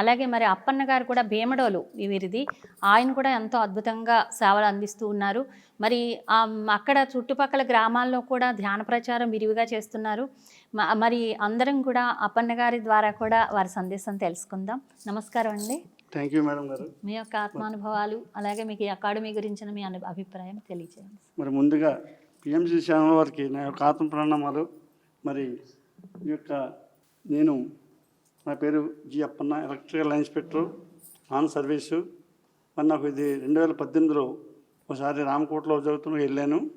అలాగే మరి అప్పన్న గారు కూడా భీమడోలు వీరిది. ఆయన కూడా ఎంతో అద్భుతంగా సేవలు అందిస్తూ ఉన్నారు. మరి అక్కడ చుట్టుపక్కల గ్రామాల్లో కూడా ధ్యాన ప్రచారం విరివిగా చేస్తున్నారు. మరి అందరం కూడా అప్పన్న గారి ద్వారా కూడా వారి సందేశం తెలుసుకుందాం. నమస్కారం అండి. థ్యాంక్ యూ మేడం గారు. మీ యొక్క ఆత్మానుభవాలు అలాగే మీకు అకాడమీ గురించిన మీ అను అభిప్రాయం తెలియజేయండి మరి ముందుగా పిఎంసి ఛానల్ వారికి నా యొక్క ఆత్మ ప్రణామాలు మరి ఈ యొక్క నేను నా పేరు G Appanna electrical inspector on service. మరి నాకు ఇది రెండు వేల పద్దెనిమిదిలో ఒకసారి రామకోటలో చదువుతూ వెళ్ళాను.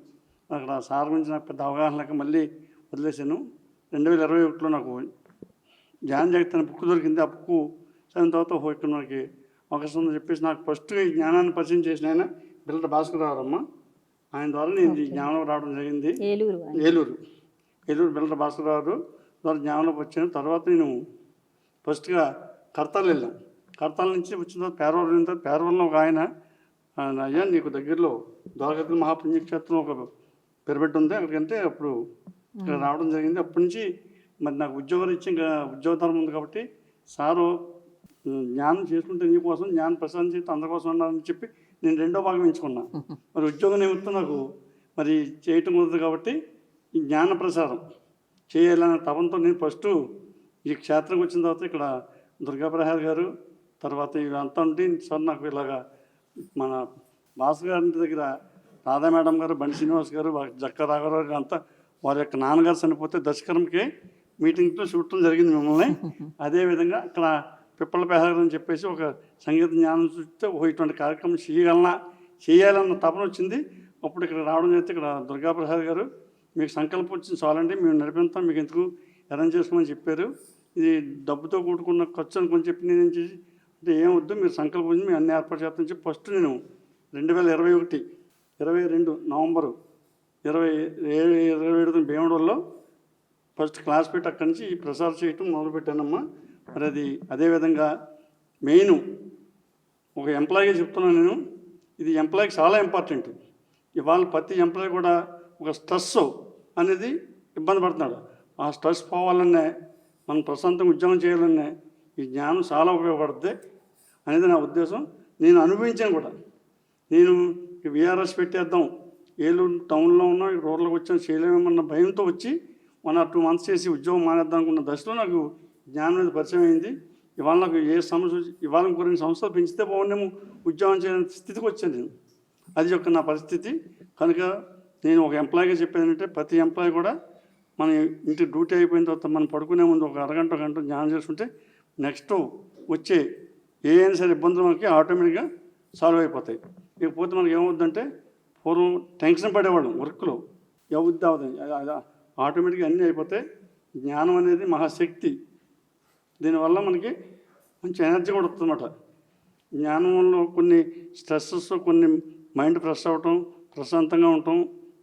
అక్కడ సార్ గురించి నాకు పెద్ద అవగాహన లేక మళ్ళీ వదిలేశాను. రెండు వేల ఇరవై ఒకటిలో నాకు జ్ఞాన జగత్ అనే బుక్ దొరికింది. ఆ బుక్ చదివిన తర్వాత ఇక్కడ మనకి అవకాశం ఉందని చెప్పేసి నాకు ఫస్ట్ ఈ జ్ఞానాన్ని పరిచయం చేసిన ఆయన బిల్లట భాస్కర్ రావరమ్మ. ఆయన ద్వారా నేను ఈ జ్ఞానం రావడం జరిగింది. ఏలూరు. ఏలూరు. ఏలూరు బిల్లట భాస్కర్ రావు ద్వారా జ్ఞానంలోకి వచ్చాను. తర్వాత నేను ఫస్ట్గా కర్తాలు వెళ్ళాం. కర్తాల నుంచి వచ్చిన తర్వాత పేరవరం వెళ్ళిన తర్వాత పేరవరంలో ఒక ఆయన అయ్యా నీకు దగ్గరలో ద్వారకతి మహాపుణ్యక్షేత్రం ఒక పెరబెట్టి ఉంది. అక్కడికంటే అప్పుడు ఇక్కడ రావడం జరిగింది. అప్పటి నుంచి మరి నాకు ఉద్యోగం ఇచ్చి ఇంకా ఉద్యోగ ధర్మం ఉంది కాబట్టి సారు జ్ఞానం చేసుకుంటే నీ కోసం జ్ఞానం ప్రసాదం చేస్తే అందరి కోసం ఉన్నారని చెప్పి నేను రెండో భాగం ఎంచుకున్నా. మరి ఉద్యోగం నిమిత్తం నాకు మరి చేయటం కుదరదు కాబట్టి ఈ జ్ఞాన ప్రసారం చేయాలనే తపంతో నేను ఫస్ట్ ఈ క్షేత్రంకి వచ్చిన తర్వాత ఇక్కడ దుర్గా ప్రసాద్ గారు తర్వాత ఇవంతా ఉంటే సార్ నాకు ఇలాగా మన భాస్ గారి దగ్గర రాధా మేడం గారు బండి శ్రీనివాస్ గారు జక్క రాఘవరావు గారు అంతా వారి యొక్క నాన్నగారు చనిపోతే దశకరంకి మీటింగ్తో చూడటం జరిగింది మిమ్మల్ని. అదేవిధంగా ఇక్కడ పిప్పల ప్రసాద్ అని చెప్పేసి ఒక సంగీత జ్ఞానం చూస్తే ఓ ఇటువంటి కార్యక్రమం చేయగలనా చేయాలన్న తపన వచ్చింది. అప్పుడు ఇక్కడ రావడం చేస్తే ఇక్కడ దుర్గా ప్రసాద్ గారు మీకు సంకల్పం వచ్చింది చాలండి మేము నడిపిస్తాం మీకు ఎందుకు అరేంజ్ చేసుకోమని చెప్పారు. ఇది డబ్బుతో కూడుకున్న ఖర్చు అనుకుని చెప్పి నేను చేసి అంటే ఏం వద్దు మీరు సంకల్పం మేము అన్ని ఏర్పాటు చేస్తామని చెప్పి ఫస్ట్ నేను రెండు వేల ఇరవై ఒకటి ఇరవై రెండు నవంబరు ఇరవై ఏడు ఇరవై ఏడు భీమడోల్లో ఫస్ట్ క్లాస్ పెట్టి అక్కడి నుంచి ప్రసారం చేయటం మొదలుపెట్టానమ్మా. మరి అది అదేవిధంగా మెయిన్ ఒక ఎంప్లాయీగా చెప్తున్నాను నేను ఇది ఎంప్లాయీకి చాలా ఇంపార్టెంట్. ఇవాళ ప్రతి ఎంప్లాయీ కూడా ఒక స్ట్రెస్ అనేది ఇబ్బంది పడుతున్నాడు. ఆ స్ట్రెస్ పోవాలనే మనం ప్రశాంతంగా ఉద్యోగం చేయాలనే ఈ జ్ఞానం చాలా ఉపయోగపడుతుంది అనేది నా ఉద్దేశం. నేను అనుభవించాను కూడా. నేను విఆర్ఎస్ పెట్టేద్దాం. ఏలూరు టౌన్లో ఉన్నా రోడ్లకు వచ్చాను చేయలేమన్న భయంతో వచ్చి వన్ ఆర్ టూ మంత్స్ చేసి ఉద్యోగం మానేద్దాం అనుకున్న దశలో నాకు జ్ఞానం అనేది పరిచయం అయింది. ఇవాళ నాకు ఏ సమస్య ఇవాళ కొన్ని సంవత్సరాలు పెంచితే బాగుండేమో ఉద్యోగం చేయని స్థితికి వచ్చాను నేను. అది ఒక నా పరిస్థితి. కనుక నేను ఒక ఎంప్లాయీగా చెప్పేది ఏంటంటే ప్రతి ఎంప్లాయీ కూడా మన ఇంటి డ్యూటీ అయిపోయిన తర్వాత మనం పడుకునే ముందు ఒక అరగంట గంట ధ్యానం చేసుకుంటే నెక్స్ట్ వచ్చే ఏ సరే ఇబ్బందులు మనకి ఆటోమేటిక్గా సాల్వ్ అయిపోతాయి. ఇకపోతే మనకి ఏమవుద్దంటే పూర్వం టెన్షన్ పడేవాళ్ళం వర్క్లో. ఎవద్ది అవుతుంది ఆటోమేటిక్గా అన్నీ అయిపోతాయి జ్ఞానం అనేది మహాశక్తి. దీనివల్ల మనకి మంచి ఎనర్జీ కూడా వస్తుందన్నమాట. జ్ఞానంలో కొన్ని స్ట్రెస్సెస్ కొన్ని మైండ్ ఫ్రెష్ అవ్వటం ప్రశాంతంగా ఉండటం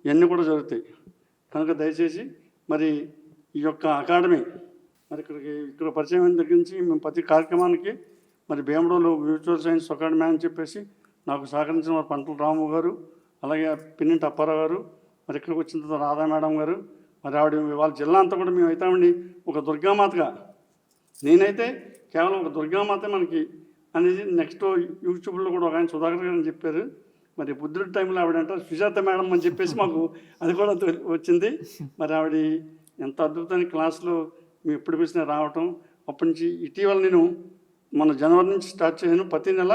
ఇవన్నీ కూడా జరుగుతాయి. కనుక దయచేసి మరి ఈ యొక్క అకాడమీ మరి ఇక్కడికి ఇక్కడ పరిచయం అయిన దగ్గర నుంచి మేము ప్రతి కార్యక్రమానికి మరి భీమడోలో మ్యూచువల్ సైన్స్ అకాడమీ అని చెప్పేసి నాకు సహకరించిన వారు పంటల రాము గారు అలాగే పిన్నింటి అప్పారావు గారు మరి ఇక్కడికి వచ్చిన తర్వాత రాధా మేడం గారు మరి ఆవిడ వాళ్ళ జిల్లా అంతా కూడా మేము అవుతామండి ఒక దుర్గామాతగా నేనైతే కేవలం ఒక దుర్గామాత మనకి అనేది నెక్స్ట్ యూట్యూబ్లో కూడా ఒక ఆయన సుధాకర్ గారు అని చెప్పారు. మరి బుద్ధుడి టైంలో ఆవిడ అంటారు సుజాత మేడం అని చెప్పేసి మాకు అది కూడా వచ్చింది. మరి ఆవిడ ఎంత అద్భుతమైన క్లాసులో మేము ఎప్పుడు పిలిచినా రావటం. అప్పటి నుంచి ఇటీవల నేను మన జనవరి నుంచి స్టార్ట్ చేయను. ప్రతి నెల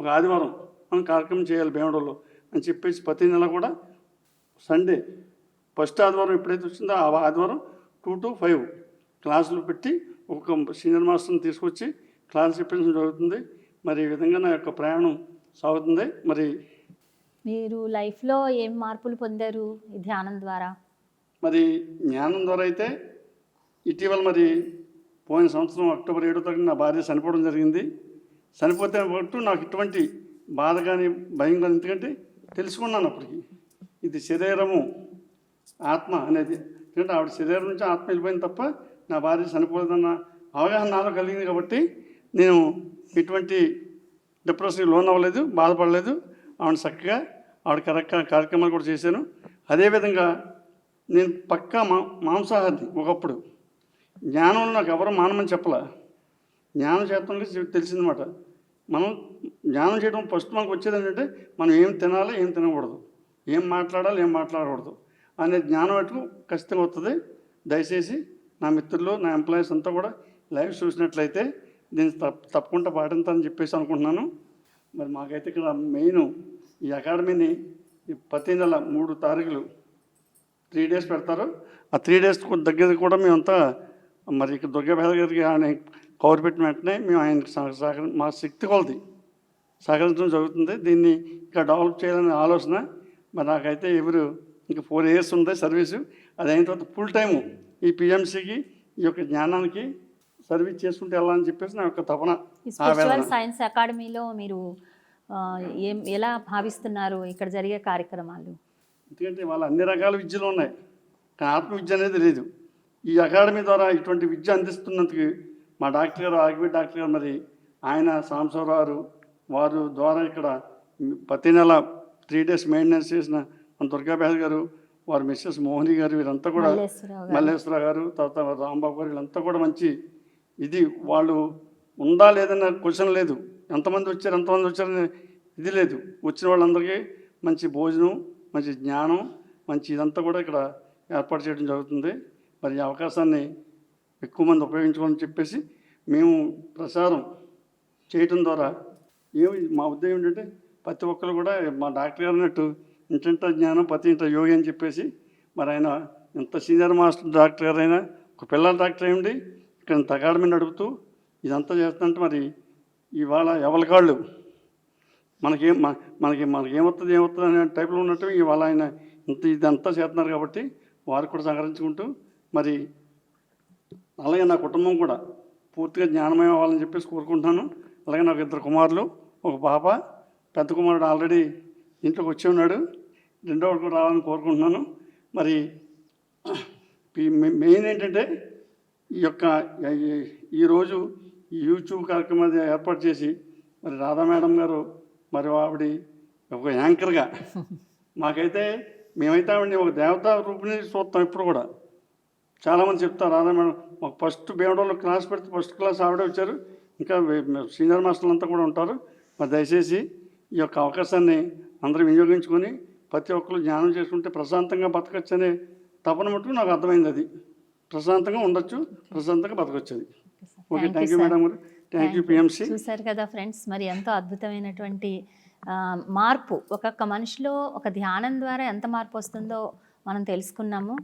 ఒక ఆదివారం మనం కార్యక్రమం చేయాలి భీమడోలో అని చెప్పేసి ప్రతి నెల కూడా సండే ఫస్ట్ ఆదివారం ఎప్పుడైతే వచ్చిందో ఆ ఆదివారం టూ టు ఫైవ్ క్లాసులు పెట్టి ఒక సీనియర్ మాస్టర్ని తీసుకొచ్చి క్లాస్ చెప్పించడం జరుగుతుంది. మరి ఈ విధంగా నా యొక్క ప్రయాణం సాగుతుంది. మరి మీరు లైఫ్లో ఏం మార్పులు పొందారు ఈ ధ్యానం ద్వారా? మరి జ్ఞానం ద్వారా అయితే ఇటీవల మరి పోయిన సంవత్సరం అక్టోబర్ ఏడో తారీఖు నా భార్య చనిపోవడం జరిగింది. చనిపోతే పట్టు నాకు ఇటువంటి బాధ కానీ భయం కానీ ఎందుకంటే తెలుసుకున్నాను అప్పటికి. ఇది శరీరము ఆత్మ అనేది. ఎందుకంటే ఆవిడ శరీరం నుంచి ఆత్మ వెళ్ళిపోయింది తప్ప నా భార్య చనిపోలేదన్న అవగాహన నాలో కలిగింది కాబట్టి నేను ఎటువంటి డిప్రెషన్కి లోన్ అవ్వలేదు బాధపడలేదు. ఆవిడ చక్కగా ఆవిడ కరెక్ట్ కార్యక్రమాలు కూడా చేశాను. అదేవిధంగా నేను పక్కా మా మాంసాహారి ఒకప్పుడు. జ్ఞానం నాకు ఎవరు మానమని చెప్పలా. జ్ఞానం చేతంలో తెలిసిందన్నమాట. మనం జ్ఞానం చేయడం ఫస్ట్ మనకు వచ్చేది ఏంటంటే మనం ఏం తినాలి ఏం తినకూడదు. ఏం మాట్లాడాలి ఏం మాట్లాడకూడదు. అనే జ్ఞానం అటు ఖచ్చితంగా వస్తుంది దయచేసి నా మిత్రులు నా ఎంప్లాయీస్ అంతా కూడా లైవ్ చూసినట్లయితే దీన్ని తప్ప తప్పకుండా పాటించాలని చెప్పేసి అనుకుంటున్నాను. మరి మాకైతే ఇక్కడ మెయిన్ ఈ అకాడమీని ఈ ప్రతి నెల మూడు తారీఖులు త్రీ డేస్ పెడతారు. ఆ త్రీ డేస్ దగ్గర కూడా మేమంతా మరి ఇక్కడ దుర్గాభేద గారికి ఆయన కవర్ పెట్టిన వెంటనే మేము ఆయనకి సహ- సహకరి మా శక్తి కొలది. సహకరించడం జరుగుతుంది. దీన్ని ఇంకా డెవలప్ చేయాలనే ఆలోచన. మరి నాకైతే ఎవరు ఇంకా ఫోర్ ఇయర్స్ ఉంది సర్వీసు. అది అయిన తర్వాత ఫుల్ టైము ఈ పిఎంసికి ఈ యొక్క జ్ఞానానికి సర్వీస్ చేసుకుంటూ వెళ్ళాలని చెప్పేసి నా యొక్క తపన సైన్స్ అకాడమీలో మీరు ఏం ఎలా భావిస్తున్నారు ఇక్కడ జరిగే కార్యక్రమాలు? ఎందుకంటే వాళ్ళ అన్ని రకాల విద్యలు ఉన్నాయి. కానీ ఆత్మ విద్య అనేది లేదు. ఈ అకాడమీ ద్వారా ఇటువంటి విద్య అందిస్తున్నందుకు మా డాక్టర్ గారు ఆగిపి డాక్టర్ గారు మరి ఆయన సాంబశివరావు వారు ద్వారా ఇక్కడ ప్రతి నెల త్రీ డేస్ మెయింటెనెన్స్ చేసిన మన దుర్గాబాద్ గారు వారు మిస్సెస్ మోహిని గారు వీరంతా కూడా మల్లేశ్వరరావు గారు. మల్లేశ్వర గారు తర్వాత రాంబాబు గారు వీళ్ళంతా కూడా మంచి ఇది. వాళ్ళు ఉందా లేదన్న క్వశ్చన్ లేదు. ఎంతమంది వచ్చారు ఎంతమంది వచ్చారని ఇది లేదు. వచ్చిన వాళ్ళందరికీ మంచి భోజనం మంచి జ్ఞానం మంచి ఇదంతా కూడా ఇక్కడ ఏర్పాటు చేయడం జరుగుతుంది. మరి ఈ అవకాశాన్ని ఎక్కువ మంది ఉపయోగించుకోవాలని చెప్పేసి మేము ప్రసారం చేయటం ద్వారా ఏమి మా ఉద్దేశం ఏంటంటే ప్రతి ఒక్కరు కూడా మా డాక్టర్ గారు అన్నట్టు ఇంటింట జ్ఞానం ప్రతి ఇంట యోగి అని చెప్పేసి మరి ఆయన ఇంత సీనియర్ మాస్టర్ డాక్టర్ గారు అయినా ఒక పిల్లల డాక్టర్ అయ్యండి ఇక్కడ ఇంత అకాడమీ నడుపుతూ ఇదంతా చేస్తుంటే మరి ఇవాళ ఎవరి కాళ్ళు? మనకేం మనకి మనకి ఏమవుతుంది ఏమవుతుంది అనే టైప్లో ఉన్నట్టు ఇవాళ ఆయన ఇంత ఇదంతా చేస్తున్నారు కాబట్టి వారు కూడా సహకరించుకుంటూ మరి అలాగే నా కుటుంబం కూడా పూర్తిగా జ్ఞానమయం అవ్వాలని చెప్పేసి కోరుకుంటున్నాను. అలాగే నాకు ఇద్దరు కుమారులు ఒక పాప పెద్ద కుమారుడు ఆల్రెడీ ఇంట్లోకి వచ్చి ఉన్నాడు. రెండో కూడా రావాలని కోరుకుంటున్నాను. మరి ఈ మె- మెయిన్ ఏంటంటే ఈ యొక్క ఈరోజు ఈ యూట్యూబ్ కార్యక్రమం ఏర్పాటు చేసి మరి రాధా మేడం గారు మరి ఆవిడ ఒక యాంకర్గా మాకైతే మేమైతే ఆవిడని ఒక దేవతా రూపిణి చూస్తాం ఇప్పుడు కూడా. చాలామంది చెప్తారు రాధా మేడం మాకు ఫస్ట్ బేవడంలో క్లాస్ పెడితే ఫస్ట్ క్లాస్ ఆవిడే వచ్చారు. ఇంకా సీనియర్ మాస్టర్లు అంతా కూడా ఉంటారు. మరి దయచేసి ఈ యొక్క అవకాశాన్ని అందరూ వినియోగించుకొని ప్రతి ఒక్కరు జ్ఞానం చేసుకుంటే ప్రశాంతంగా బతకచ్చు అనే తపన మటుకు నాకు అర్థమైంది అది. ప్రశాంతంగా ఉండొచ్చు ప్రశాంతంగా బతకొచ్చు అది okay thank you. Madam thank you PMC చూశారు కదా ఫ్రెండ్స్ మరి ఎంతో అద్భుతమైనటువంటి ఆ, మార్పు. ఒక్కొక్క మనిషిలో ఒక ధ్యానం ద్వారా ఎంత మార్పు వస్తుందో మనం తెలుసుకున్నాము.